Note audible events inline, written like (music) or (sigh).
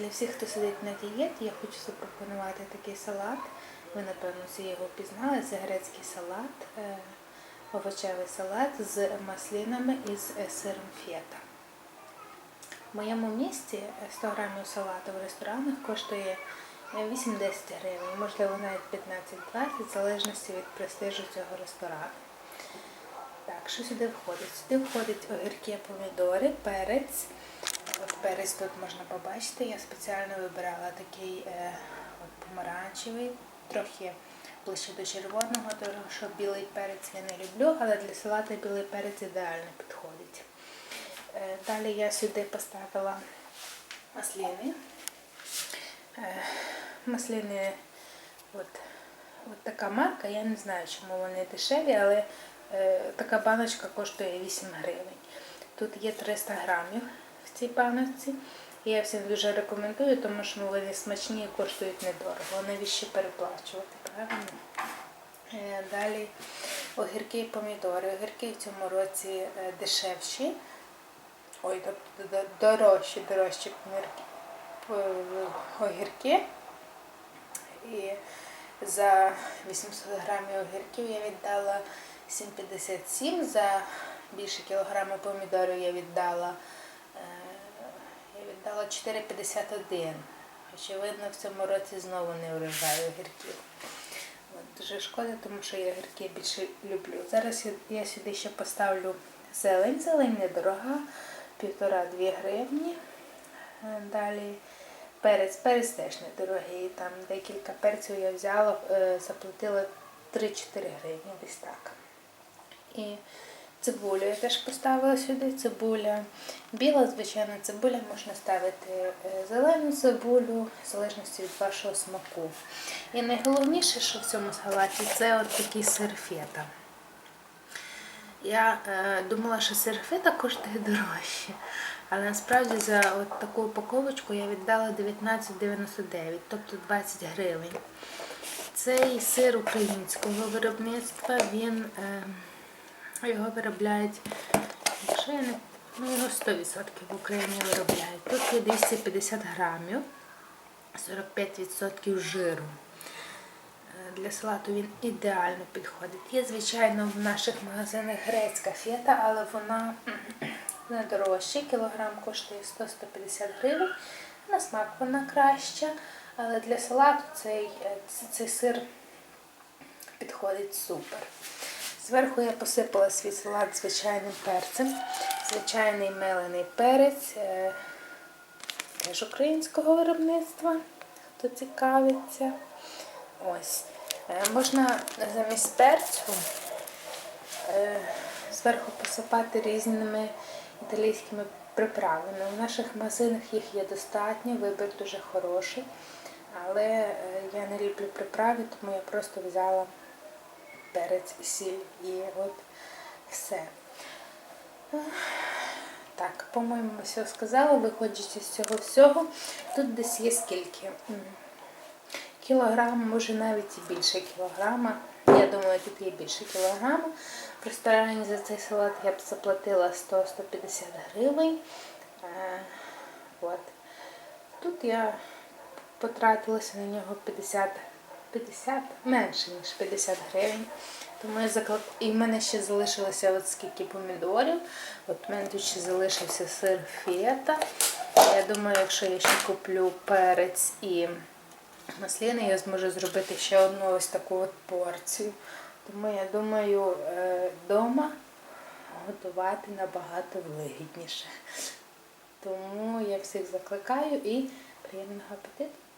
Для всіх, хто сидить на дієті, я хочу запропонувати такий салат. Ви, напевно, всі його впізнали. Це грецький салат, е, овочевий салат з маслинами і з е, сиром фета. В моєму місті е, 100 грамів салату в ресторанах коштує е, 8-10 гривень, можливо навіть 15-20, в залежності від престижу цього ресторану. Так, що сюди входить? Сюди входять огірки, помідори, перець. От перець тут можна побачити. Я спеціально вибирала такий е, от помаранчевий, трохи ближче до червоного, тому що білий перець я не люблю, але для салату білий перець ідеально підходить. Е, далі я сюди поставила маслини. Е, маслини, от, от така марка, я не знаю, чому вони дешеві, але е, така баночка коштує 8 гривень. Тут є 300 грамів в цій баночці. І я всім дуже рекомендую, тому що вони смачні і коштують недорого. Навіщо переплачувати, правильно? Е, Далі огірки і помідори. Огірки в цьому році е, дешевші. Ой, тобто дорожчі, дорожчі е, огірки. І за 800 грамів огірків я віддала 7,57, за більше кілограма помідорів я віддала, віддала 4,51. Очевидно, в цьому році знову не врожаю огірків. Дуже шкода, тому що я огірки більше люблю. Зараз я, сюди ще поставлю зелень. Зелень недорога, півтора-дві гривні. Е, Далі перець. Перець теж недорогий. Там декілька перців я взяла, е, заплатила 3-4 гривні, десь так. І цибулю я теж поставила сюди. Цибуля біла, звичайно, цибуля можна ставити е, зелену цибулю, в залежності від вашого смаку. І найголовніше, що в цьому салаті, це от такий сир фета. Я е, думала, що сир фета коштує дорожче, але насправді за от таку упаковочку я віддала 19,99, тобто 20 гривень. Цей сир українського виробництва, він е, його виробляють, якщо я не ну, його 100% в Україні виробляють. Тут є 250 грамів, 45% жиру. Е, Для салату він ідеально підходить. Є, звичайно, в наших магазинах грецька фета, але вона (clears throat) не дорожча. Кілограм коштує 100-150 гривень. На смак вона краща, але для салату цей, е, цей сир підходить супер. Зверху я посипала свій салат звичайним перцем, звичайний мелений перець, е, теж українського виробництва, хто цікавиться. Ось. Е, Можна замість перцю е, зверху посипати різними італійськими приправами. У наших магазинах їх є достатньо, вибір дуже хороший. Але я не люблю приправи, тому я просто взяла перець, сіль і от все. Так, по-моєму, все сказала, виходячи з цього всього, тут десь є скільки? Кілограм, може навіть і більше кілограма. Я думаю, тут є більше кілограма. В ресторані за цей салат я б заплатила 100-150 гривень. Е, От. Тут я потратилася на нього 50, 50 менше, ніж 50 гривень. Тому я заклад... І в мене ще залишилося от скільки помідорів. От в мене тут ще залишився сир фета. Я думаю, якщо я ще куплю перець і маслини, я зможу зробити ще одну ось таку от порцію. Тому я думаю, вдома готувати набагато вигідніше. Тому я всіх закликаю і приємного апетиту!